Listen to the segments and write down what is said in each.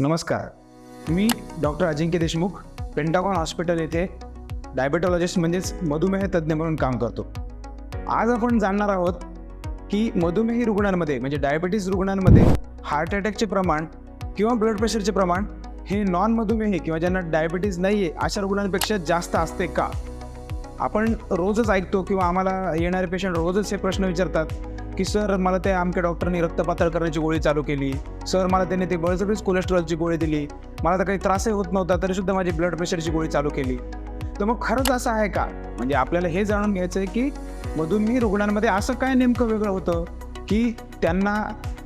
नमस्कार. मी doctor Ajinkya Deshmukh pentagon hospital येथे diabetologist म्हणजेच मधुमेह तज्ज्ञ म्हणून काम करतो. आज आपण जाणणार आहोत की मधुमेही रुग्णांमध्ये म्हणजे डायबिटीज रुग्णांमध्ये हार्ट अटॅकचे प्रमाण किंवा ब्लड प्रेशरचे प्रमाण हे नॉन मधुमेही किंवा ज्यांना डायबिटीज नाही आहे अशा रुग्णांपेक्षा जास्त असते का? आपण रोजच ऐकतो किंवा आम्हाला येणारे पेशंट रोजच हे प्रश्न विचारतात की सर मला ते आमच्या डॉक्टरनी रक्त पातळ करण्याची गोळी चालू केली. सर मला त्याने ते बळजबरीच कोलेस्ट्रॉलची गोळी दिली. मला तर काही त्रासही होत नव्हता तरीसुद्धा माझी ब्लड प्रेशरची गोळी चालू केली. तर मग खरंच असं आहे का? म्हणजे आपल्याला हे जाणून घ्यायचं आहे की मधुमेह रुग्णांमध्ये असं काय नेमकं वेगळं होतं? की त्यांना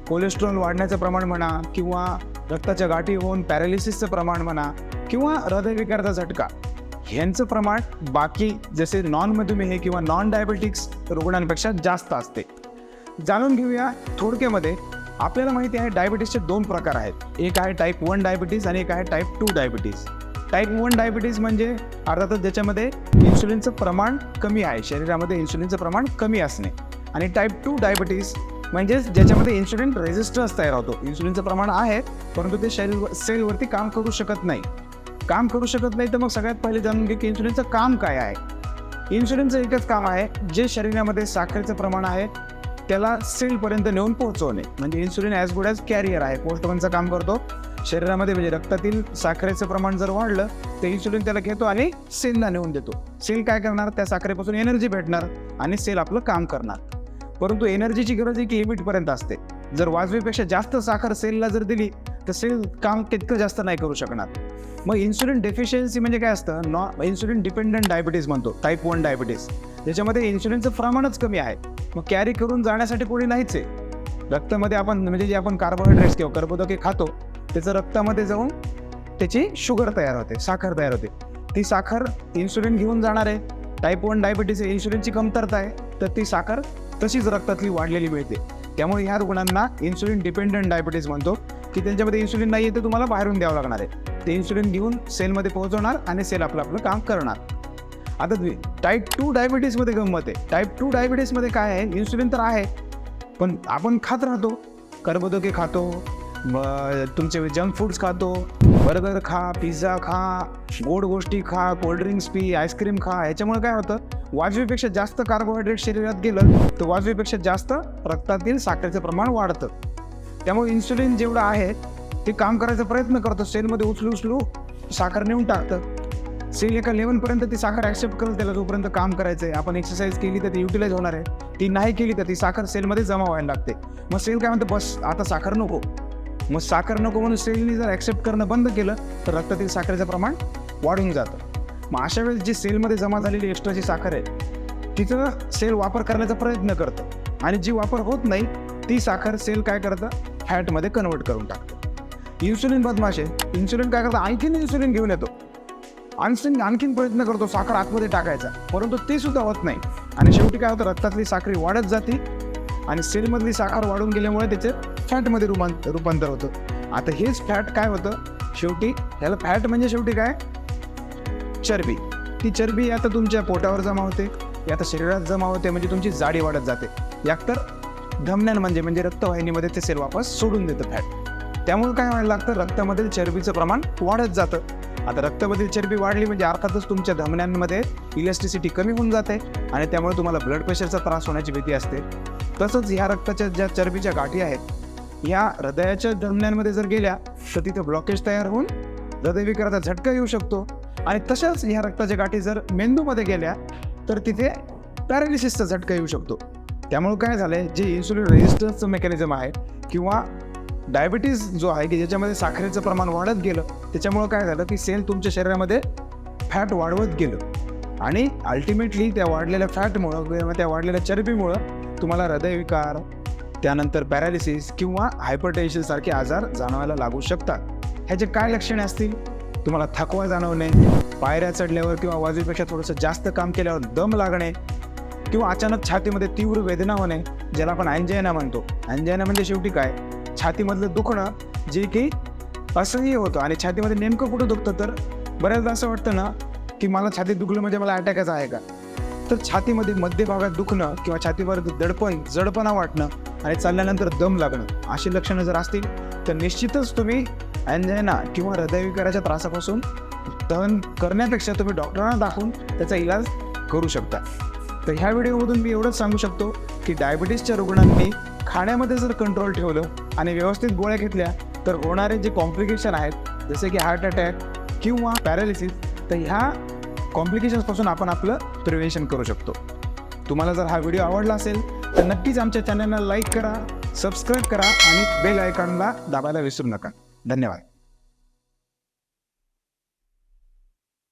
कोलेस्ट्रॉल वाढण्याचं प्रमाण म्हणा किंवा रक्ताच्या गाठी होऊन पॅरालिसिसचं प्रमाण म्हणा किंवा हृदयविकाराचा झटका ह्यांचं प्रमाण बाकी जसे नॉन मधुमेह किंवा नॉन डायबेटिक्स रुग्णांपेक्षा जास्त असते. जाणून घेऊया थोडक्यामध्ये. आपल्याला माहिती आहे डायबिटीसचे दोन प्रकार आहेत. एक आहे टाईप वन डायबिटीज आणि एक आहे type two diabetes type one diabetes म्हणजे अर्थातच ज्याच्यामध्ये इन्सुलिनचं प्रमाण कमी आहे. शरीरामध्ये इन्सुलिनचं प्रमाण कमी असणे. आणि टाईप टू डायबिटीज म्हणजेच ज्याच्यामध्ये इन्सुलिन रेझिस्टन्स तयार होतो. इन्सुलिनचं प्रमाण आहे परंतु ते शरीर सेलवरती काम करू शकत नाही. काम करू शकत नाही तर मग सगळ्यात पहिले जाणून घे की इन्सुलिनचं काम काय आहे. इन्सुलिनचं एकच काम आहे जे शरीरामध्ये साखरेचं प्रमाण आहे त्याला सेलपर्यंत नेऊन पोहोचवणे. म्हणजे insulin as good as carrier आहे. पोस्टमनचं काम करतो. शरीरामध्ये म्हणजे रक्तातील साखरेचं प्रमाण जर वाढलं तर इन्सुलिन त्याला घेतो आणि सेलला नेऊन देतो. सेल काय करणार? त्या साखरेपासून एनर्जी भेटणार आणि सेल आपलं काम करणार. परंतु एनर्जीची गरज एक लिमिटपर्यंत असते. जर वाजवीपेक्षा जास्त साखर सेलला जर दिली तर सेल काम तितकं जास्त नाही करू शकणार. मग इन्सुलिन डेफिशियन्सी म्हणजे काय असतं? नॉ इन्सुलिन डिपेंडंट डायबिटीज म्हणतो. टाईप वन डायबिटीज ज्याच्यामध्ये इन्सुलिनचं प्रमाणच कमी आहे. मग कॅरी करून जाण्यासाठी कोणी नाहीच आहे. रक्तामध्ये आपण म्हणजे जे आपण कार्बोहायड्रेट्स किंवा कर्बोदके खातो त्याचं रक्तामध्ये जाऊन त्याची शुगर तयार होते साखर तयार होते. ती साखर इन्सुलिन घेऊन जाणार आहे. टाईप वन डायबिटीज इन्सुलिनची कमतरता आहे. तर ती साखर तशीच रक्तातली वाढलेली मिळते. त्यामुळे ह्या रुग्णांना इन्सुलिन डिपेंडंट डायबिटीज म्हणतो की त्यांच्यामध्ये इन्सुलिन नाही आहे तर तुम्हाला बाहेरून द्यावं लागणार आहे. ते इन्सुलिन घेऊन सेलमध्ये पोहोचवणार आणि सेल आपलं आपलं काम करणार. आता टाईप टू डायबिटीजमध्ये गंमत आहे. टाईप टू डायबिटीजमध्ये काय आहे? इन्सुलिन तर आहे. पण आपण खात राहतो. कर्बोदके खातो. तुमचे जंक फूड्स खातो. बर्गर खा पिझ्झा खा गोड गोष्टी खा कोल्ड्रिंक्स पी आईस्क्रीम खा. ह्याच्यामुळे काय होतं? वाजवीपेक्षा जास्त कार्बोहायड्रेट शरीरात गेलं तर वाजवीपेक्षा जास्त रक्तातील साखरेचं प्रमाण वाढतं. त्यामुळे इन्सुलिन जेवढं आहे ते काम करायचा प्रयत्न करतो. सेलमध्ये उचलू उचलू साखर नेऊन टाकतं. सेल एका लेवलपर्यंत ती साखर ॲक्सेप्ट करेल त्याला जोपर्यंत काम करायचं आहे आपण एक्सरसाइज केली तर ती युटिलाइज होणार आहे. ती नाही केली तर ती साखर सेलमध्ये जमा व्हायला लागते. मग सेल काय म्हणतं? बस आता साखर नको. मग साखर नको म्हणून सेलनी जर ॲक्सेप्ट करणं बंद केलं तर रक्तातील साखरेचं प्रमाण वाढून जातं. मग अशा वेळेस जी सेलमध्ये जमा झालेली एक्स्ट्राची साखर आहे तिचं सेल वापर करण्याचा प्रयत्न करतं. आणि जी वापर होत नाही ती साखर सेल काय करतं? फॅटमध्ये कन्वर्ट करून टाकतं. इन्सुलिन बदमाश आहे. इन्सुलिन काय करतं? आणखीन इन्सुलिन घेऊन येतो. आणखीन आणखीन प्रयत्न करतो साखर आतमध्ये टाकायचा. परंतु ते सुद्धा होत नाही. आणि शेवटी काय होतं रक्तातली साखरी वाढत जाते आणि सेलमधली साखर वाढून गेल्यामुळे त्याचे फॅटमध्ये रुपां रूपांतर होतं. आता हेच फॅट काय होतं? शेवटी ह्याला फॅट म्हणजे शेवटी काय? चरबी. ती चरबी आता तुमच्या पोटावर जमा होते. आता शरीरात जमा होते म्हणजे तुमची जाडी वाढत जाते. याक तर धमन्यान म्हणजे म्हणजे रक्तवाहिनीमध्ये ते सेल वापस सोडून देतं फॅट. त्यामुळे काय व्हायला लागतं? रक्तामधील चरबीचं प्रमाण वाढत जातं. आता रक्तामधील चरबी वाढली म्हणजे अर्थातच तुमच्या धमन्यांमध्ये इलेस्टिसिटी कमी होऊन जाते आणि त्यामुळे तुम्हाला ब्लड प्रेशरचा त्रास होण्याची भीती असते. तसंच ह्या रक्ताच्या ज्या चरबीच्या गाठी आहेत ह्या हृदयाच्या धमन्यांमध्ये जर गेल्या तर तिथे ब्लॉकेज तयार होऊन हृदयविकाराचा झटका येऊ शकतो. आणि तशाच ह्या रक्ताच्या गाठी जर मेंदूमध्ये गेल्या तर तिथे पॅरालिसिसचा झटका येऊ शकतो. त्यामुळे काय झालं आहे जे इन्सुलिन रेजिस्टन्सचं मेकॅनिझम आहे किंवा डायबिटीज जो आहे की ज्याच्यामध्ये साखरेचं प्रमाण वाढत गेलं त्याच्यामुळं काय झालं की सेल तुमच्या शरीरामध्ये फॅट वाढवत गेलं. आणि अल्टिमेटली त्या वाढलेल्या फॅटमुळं किंवा त्या वाढलेल्या चरबीमुळं तुम्हाला हृदयविकार त्यानंतर पॅरालिसिस किंवा हायपरटेन्शनसारखे आजार जाणवायला लागू शकतात. ह्याचे काय लक्षणे असतील? तुम्हाला थकवा जाणवणे पायऱ्या चढल्यावर किंवा वाजवीपेक्षा थोडंसं जास्त काम केल्यावर दम लागणे किंवा अचानक छातीमध्ये तीव्र वेदना होणे ज्याला आपण अँजायना म्हणतो. अँजायना म्हणजे शेवटी काय? छातीमधलं दुखणं जे की असह्य होतं. आणि छातीमध्ये नेमकं कुठं दुखतं तर बऱ्याचदा असं वाटतं ना की मला छातीत दुखलं म्हणजे मला अटॅकच आहे का? तर छातीमध्ये मध्य भागात दुखणं किंवा छातीवर दडपण जडपणा वाटणं आणि चालल्यानंतर दम लागणं अशी लक्षणं जर असतील तर निश्चितच तुम्ही अँजायना किंवा हृदयविकाराच्या त्रासापासून दहन करण्यापेक्षा तुम्ही डॉक्टरांना दाखवून त्याचा इलाज करू शकता. तर ह्या व्हिडिओमधून मी एवढंच सांगू शकतो की डायबिटीसच्या रुग्णांनी खाण्यामध्ये जर कंट्रोल ठेवलं आणि व्यवस्थित गोळ्या घेतल्या तर होणारे जे कॉम्प्लिकेशन आहेत जसे की हार्ट अटॅक किंवा पॅरालिसिस तर ह्या कॉम्प्लिकेशन्सपासून आपण आपलं प्रिव्हेन्शन करू शकतो. तुम्हाला जर हा व्हिडिओ आवडला असेल तर नक्कीच आमच्या चॅनलला लाईक करा सबस्क्राईब करा आणि बेल आयकॉनला दाबायला विसरू नका. धन्यवाद.